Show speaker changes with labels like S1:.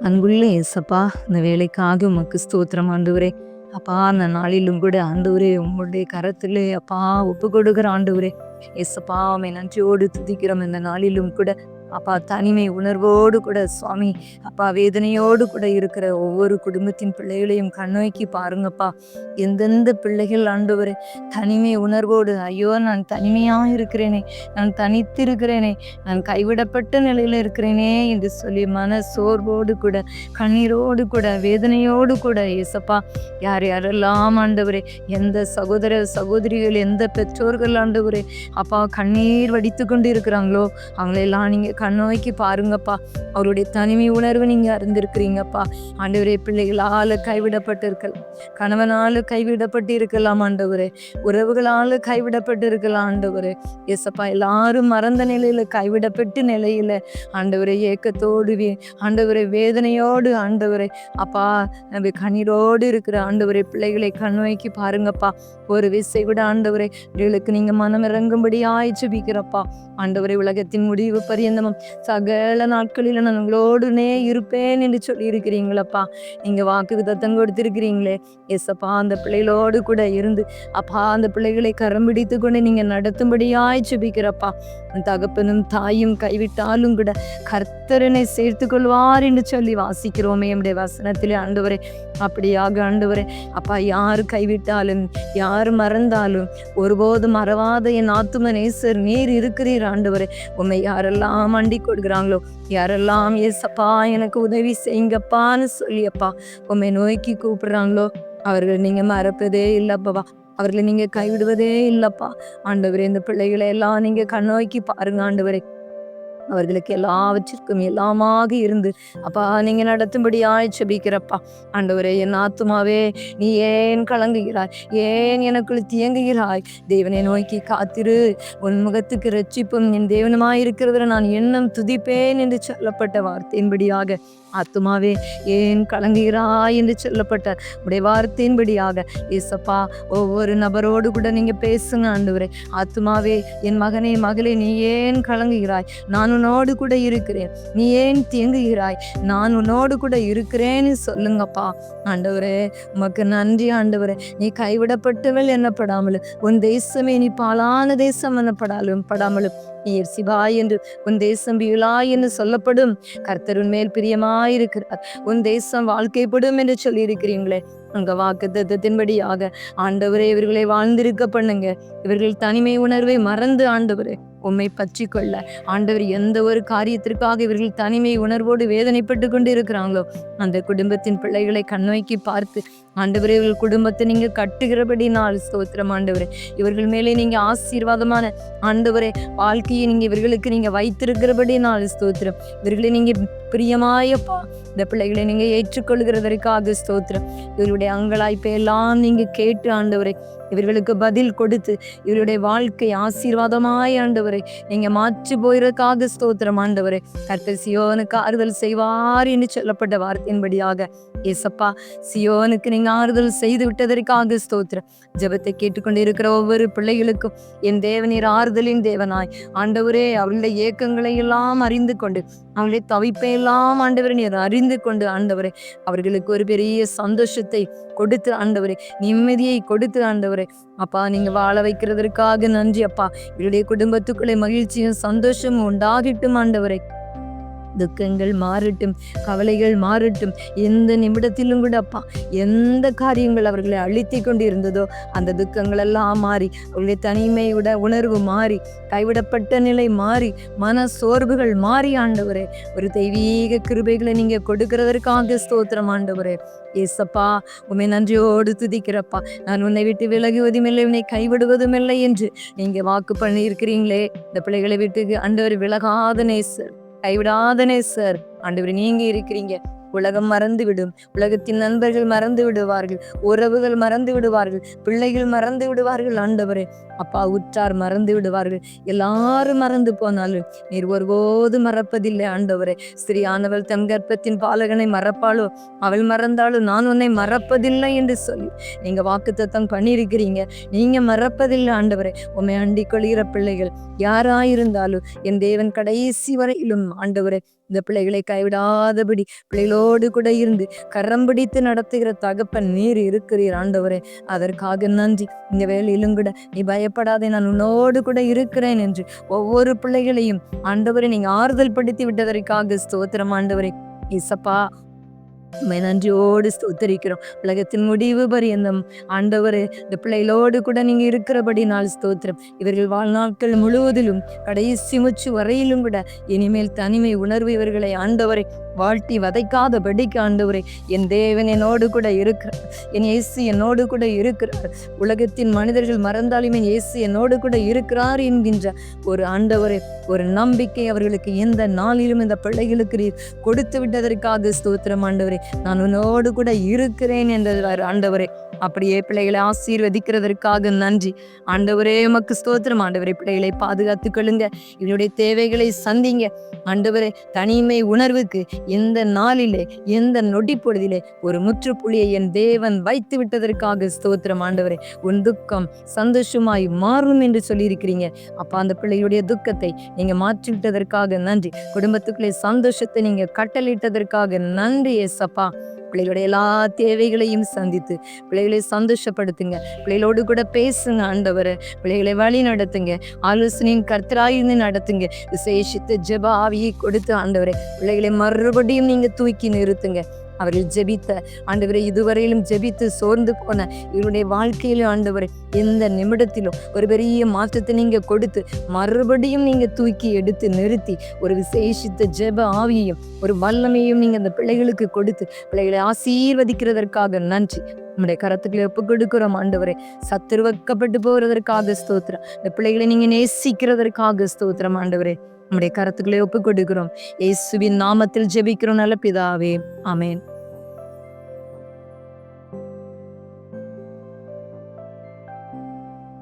S1: அன்புள்ள ஏசப்பா இந்த வேலைக்காக உமக்கு ஸ்தோத்திரம் ஆண்டவரே. அப்பா அந்த நாளிலும் கூட ஆண்டவரே உங்களுடைய கரத்திலே அப்பா ஒப்பு கொடுக்குற ஆண்டவரே. ஏசப்பா அவன் நன்றியோடு துதிக்கிறோம். இந்த நாளிலும் கூட அப்பா தனிமை உணர்வோடு கூட சுவாமி அப்பா வேதனையோடு கூட இருக்கிற ஒவ்வொரு குடும்பத்தின் பிள்ளைகளையும் கண்ணோக்கி பாருங்கப்பா. எந்தெந்த பிள்ளைகள் ஆண்டவர் தனிமை உணர்வோடு ஐயோ நான் தனிமையாக இருக்கிறேனே நான் தனித்திருக்கிறேனே நான் கைவிடப்பட்ட நிலையில் இருக்கிறேனே என்று சொல்லி மன சோர்வோடு கூட கண்ணீரோடு கூட வேதனையோடு கூட ஏசப்பா யார் யாரெல்லாம் ஆண்டவரே எந்த சகோதர சகோதரிகள் எந்த பெற்றோர்கள் ஆண்டவரே அப்பா கண்ணீர் வடித்து கொண்டு இருக்கிறாங்களோ அவங்களெல்லாம் நீங்கள் கண்ணோக்கி பாருங்கப்பா. அவருடைய தனிமை உணர்வு நீங்கள் அறிந்திருக்கிறீங்கப்பா. ஆண்டவரே பிள்ளைகளால் கைவிடப்பட்டு இருக்கலாம் கணவனால் கைவிடப்பட்டு இருக்கலாம் ஆண்டவரே. உறவுகளால் கைவிடப்பட்டு இருக்கலாம் ஆண்டவரே. எசப்பா எல்லாரும் மறந்த நிலையில் கைவிடப்பட்டு நிலையில் ஆண்டவரை ஏக்கத்தோடு வே ஆண்டவரை வேதனையோடு ஆண்டவரை அப்பா நம்ம கண்ணீரோடு இருக்கிற ஆண்டவரை பிள்ளைகளை கண்ணோக்கி பாருங்கப்பா. ஒரு விசை கூட ஆண்டவரை பிள்ளைகளுக்கு நீங்கள் மனம் இறங்கும்படி ஆய்ச்சிபிக்கிறப்பா ஆண்டவரை உலகத்தின் முடிவு பரியந்தமும் சகல நாட்களில் நான் உங்களோடுனே இருப்பேன் என்று சொல்லி இருக்கிறீங்களப்பா நீங்க வாக்கு தத்தம் கொடுத்திருக்கிறீங்களே. எஸ்அப்பா அந்த பிள்ளைகளோடு கூட இருந்து அப்பா அந்த பிள்ளைகளை கரம் பிடித்து கொண்டு நீங்கள் நடத்தும்படியாய் சுபிக்கிறப்பா தகப்பனும் தாயும் கைவிட்டாலும் கூட கர்த்தரனை சேர்த்து கொள்வார் என்று சொல்லி வாசிக்கிறோமே நம்முடைய வசனத்திலே. ஆண்டவரே அப்படியாக ஆண்டவரே அப்பா யார் கைவிட்டாலும் யார் மறந்தாலும் ஒருபோதும் மறவாத என் ஆத்தும நேசர் நீர் இருக்கிறீர் ஆண்டவரே. உண்மை யாரெல்லாம் மண்டி கொடுக்குறாங்களோ? யாரெல்லாம் ஏசப்பா எனக்கு உதவி செய்யுங்கப்பான்னு சொல்லியப்பா உண்மை நோய்க்கு கூப்பிடுறாங்களோ? அவர்கள் நீங்கள் மறப்பதே இல்லைப்பவா அவர்களை நீங்கள் கைவிடுவதே இல்லைப்பா. ஆண்டவரே இந்த பிள்ளைகளை எல்லாம் நீங்கள் கண்ணோக்கி பாருங்க ஆண்டவரே. அவர்களுக்கு எல்லாவற்றிற்கும் எல்லாமாக இருந்து அப்பா நீங்க நடத்தும்படி ஆய்ச்சபிக்கிறப்பா ஆண்டவரே என் ஆத்துமாவே நீ ஏன் கலங்குகிறாய்? ஏன் எனக்குள் தியங்குகிறாய் தேவனை நோக்கி காத்திரு. உன் முகத்துக்கு ரட்சிப்பும் என் தேவனுமாயிருக்கிறதுல நான் எண்ணம் துதிப்பேன் என்று சொல்லப்பட்ட வார்த்தையின்படியாக ஆத்துமாவே ஏன் கலங்குகிறாய்? என்று சொல்லப்பட்ட உடைய வார்த்தையின்படியாக ஏசப்பா ஒவ்வொரு நபரோடு கூட நீங்க பேசுங்க ஆண்டவரே. ஆத்துமாவே என் மகனே மகளே நீ ஏன் கலங்குகிறாய்? நான் உன்னோடு கூட இருக்கிறேன். நீ ஏன் தியங்குகிறாய் நான் உன்னோடு கூட இருக்கிறேன்னு சொல்லுங்கப்பா. ஆண்டவரே உமக்கு நன்றி ஆண்டவரே. நீ கைவிடப்பட்டவள் என்னப்படாமலும் உன் தேசமே நீ பாலான தேசம் என்னப்படாலும் படாமலும். நீர் சிவாய் என்று உன் தேசம் பியுலா என்று சொல்லப்படும். கர்த்தருன் மேல் பிரியமாயிருக்கிறார். உன் தேசம் வாழ்க்கைப்படும் என்று சொல்லியிருக்கிறீங்களே. உங்க வாக்கு தத்தத்தின்படியாக ஆண்டவரே இவர்களை வாழ்ந்திருக்க பண்ணுங்க. இவர்கள் தனிமை உணர்வை மறந்து ஆண்டவரே உம்மை பற்றி கொள்ள ஆண்டவர் எந்த ஒரு காரியத்திற்காக இவர்கள் தனிமை உணர்வோடு வேதனைப்பட்டு கொண்டு இருக்கிறாங்களோ அந்த குடும்பத்தின் பிள்ளைகளை கண்ணோக்கி பார்த்து ஆண்டவரே இவர்கள் குடும்பத்தை நீங்கள் கட்டுகிறபடி நாள் ஸ்தோத்திரம் ஆண்டவரே. இவர்கள் மேலே நீங்கள் ஆசீர்வாதமான ஆண்டவரே வாழ்க்கையை நீங்கள் இவர்களுக்கு நீங்கள் வைத்திருக்கிறபடி நாள் ஸ்தோத்திரம். இவர்களை நீங்கள் பிரியமாயப்பா இந்த பிள்ளைகளை நீங்கள் ஏற்றுக்கொள்கிறதற்காக ஸ்தோத்திரம். இவருடைய அங்கலாய்ப்பை எல்லாம் நீங்க கேட்டு ஆண்டவரை இவர்களுக்கு பதில் கொடுத்து இவருடைய வாழ்க்கை ஆசீர்வாதமாய் ஆண்டவரை நீங்கள் மாற்றி போயிருக்காக ஸ்தோத்திரம் ஆண்டவரை. கர்த்தர் சியோனுக்கு ஆறுதல் செய்வார் என்று சொல்லப்பட்ட வார்த்தையின்படியாக ஏசப்பா சியோனுக்கு நீங்க ஆறுதல் செய்து விட்டதற்காக ஸ்தோத்திரம். ஜெபத்தை கேட்டுக்கொண்டு இருக்கிற ஒவ்வொரு பிள்ளைகளுக்கும் என் தேவனீர் ஆறுதலின் தேவனாய் ஆண்டவரே அவளுடைய ஏக்கங்களை எல்லாம் அறிந்து கொண்டு அவளுடைய தவிப்பை எல்லாம் ஆண்டவரை நீர் அறிந்து கொண்டு ஆண்டவரே அவர்களுக்கு ஒரு பெரிய சந்தோஷத்தை கொடுத்து ஆண்டவரே நிம்மதியை கொடுத்து ஆண்டவரே. அப்பா நீங்க வாழ வைக்கிறதற்காக நன்றி அப்பா. இவருடைய குடும்பத்துக்குள்ளே மகிழ்ச்சியும் சந்தோஷமும் உண்டாகிட்டும் ஆண்டவரை. துக்கங்கள் மாறட்டும் கவலைகள் மாறட்டும். எந்த நிமிடத்திலும் கூட அப்பா எந்த காரியங்கள் அவர்களை அழித்தி கொண்டு இருந்ததோ அந்த துக்கங்கள் எல்லாம் மாறி அவர்களுடைய தனிமையோட உணர்வு மாறி கைவிடப்பட்ட நிலை மாறி மன சோர்வுகள் மாறி ஆண்டவரே ஒரு தெய்வீக கிருபைகளை நீங்கள் கொடுக்கிறதற்காக ஸ்தோத்திரம் ஆண்டவரே. ஏசப்பா உண்மை நன்றியோடு துதிக்கிறப்பா. நான் உன்னை விட்டு விலகுவதும் இல்லை உன்னை கைவிடுவதும் இல்லை என்று நீங்கள் வாக்கு பண்ணி இருக்கிறீங்களே இந்த பிள்ளைகளை விட்டு அண்டவர் விலகாத நேசர் கைவிடாத நேசர் ஆண்டவர் நீங்க இருக்கிறீங்க. உலகம் மறந்து விடும் உலகத்தின் நண்பர்கள் மறந்து விடுவார்கள் உறவுகள் மறந்து விடுவார்கள் பிள்ளைகள் மறந்து விடுவார்கள் ஆண்டவரே அப்பா உற்றார் மறந்து விடுவார்கள் எல்லாரும் மறந்து போனாலும் நீர் ஒருபோது மறப்பதில்லை ஆண்டவரே. ஸ்திரியானவள் தன் கர்ப்பத்தின் பாலகனை மறப்பாளோ? அவள் மறந்தாலும் நான் உன்னை மறப்பதில்லை என்று சொல்லி நீங்க வாக்குத்தத்தம் பண்ணியிருக்கிறீங்க. நீங்க மறப்பதில்லை ஆண்டவரே. உண்மை அண்டிக் கொள்கிற பிள்ளைகள் யாராயிருந்தாலும் என் தேவன் கடைசி வரையிலும் ஆண்டவரே இந்த பிள்ளைகளை கைவிடாதபடி பிள்ளைகளோடு கூட இருந்து கரம் பிடித்து நடத்துகிற தகப்பன் நீர் இருக்கிறீர் ஆண்டவரே. அதற்காக நன்றி. இந்த வேலையிலும் கூட நீ பயப்படாதே நான் உன்னோடு கூட இருக்கிறேன் என்று ஒவ்வொரு பிள்ளைகளையும் ஆண்டவரை நீங்க ஆறுதல் படுத்தி விட்டதற்காக ஸ்தோத்திரம் ஆண்டவரே. இசப்பா உம்மை நன்றியோடு ஸ்தோத்தரிக்கிறோம். உலகத்தின் முடிவு பரியந்தம். ஆண்டவர் இந்த பிள்ளைகளோடு கூட நீங்க இருக்கிறபடி நாள் ஸ்தோத்திரம். இவர்கள் வாழ்நாட்கள் முழுவதிலும் கடைசி முச்சு வரையிலும் கூட இனிமேல் தனிமை உணர்வு இவர்களை ஆண்டவரை வாழ்த்தி வதைக்காதபடிக்கு ஆண்டவரே என் தேவன் என்னோடு கூட இருக்கிறார் என் இயேசு என்னோடு கூட இருக்கிறார். உலகத்தின் மனிதர்கள் மறந்தாலுமே இயேசு என்னோடு கூட இருக்கிறார் என்கின்ற ஒரு ஆண்டவரே ஒரு நம்பிக்கை அவர்களுக்கு எந்த நாளிலும் இந்த பிள்ளைகளுக்கு கொடுத்து விட்டதற்காக ஸ்தோத்திரம் ஆண்டவரே. நான் உன்னோடு கூட இருக்கிறேன் என்றார் ஆண்டவரே. அப்படியே பிள்ளைகளை ஆசீர்வதிக்கிறதற்காக நன்றி. ஆண்டவரே உமக்கு ஸ்தோத்திரம். ஆண்டவரே பிள்ளைகளை பாதுகாத்து கொள்ளுங்க. இவனுடைய தேவைகளை சந்திங்க. ஆண்டவரே தனிமை உணர்வுக்கு எந்த நாளிலே எந்த நொடி பொழுதிலே ஒரு முற்றுப்புள்ளியை என் தேவன் வைத்து விட்டதற்காக ஸ்தோத்திரம். ஆண்டவரே உன் துக்கம் சந்தோஷமாய் மாறும் என்று சொல்லியிருக்கிறீங்க. அப்பா அந்த பிள்ளையுடைய துக்கத்தை நீங்க மாற்றி விட்டதற்காக நன்றி. குடும்பத்துக்குள்ளே சந்தோஷத்தை நீங்க கட்டளிட்டதற்காக நன்றி ஏசப்பா. பிள்ளைகளோட எல்லா தேவைகளையும் சந்தித்து பிள்ளைகளை சந்தோஷப்படுத்துங்க. பிள்ளைகளோடு கூட பேசுங்க ஆண்டவரை. பிள்ளைகளை வழி நடத்துங்க. ஆலோசனையும் கர்த்தராயிருந்து நடத்துங்க. விசேஷித்து ஜப ஆவியை கொடுத்து ஆண்டவரை பிள்ளைகளை மறுபடியும் நீங்க தூக்கி நிறுத்துங்க. அவர்கள் ஜெபித்த ஆண்டவரை இதுவரையிலும் ஜெபித்து சோர்ந்து போன இவருடைய வாழ்க்கையிலும் ஆண்டவரை எந்த நிமிடத்திலும் ஒரு பெரிய மாற்றத்தை நீங்க கொடுத்து மறுபடியும் நீங்க தூக்கி எடுத்து நிறுத்தி ஒரு விசேஷித்த ஜெப ஆவியையும் ஒரு வல்லமையும் நீங்க அந்த பிள்ளைகளுக்கு கொடுத்து பிள்ளைகளை ஆசீர்வதிக்கிறதற்காக நன்றி. நம்முடைய கரத்துக்களை ஒப்பு கொடுக்கிறோம் ஆண்டவரே. சத்துருவக்கப்பட்டு போகிறதற்காக ஸ்தோத்திரம். இந்த பிள்ளைகளை நீங்க நேசிக்கிறதற்காக ஸ்தோத்திரம் ஆண்டவரே. நம்முடைய கரத்துக்களை ஒப்புக் கொடுக்கிறோம் இயேசுவின் நாமத்தில் ஜெபிக்கிறோம் நல்ல பிதாவே. அமேன்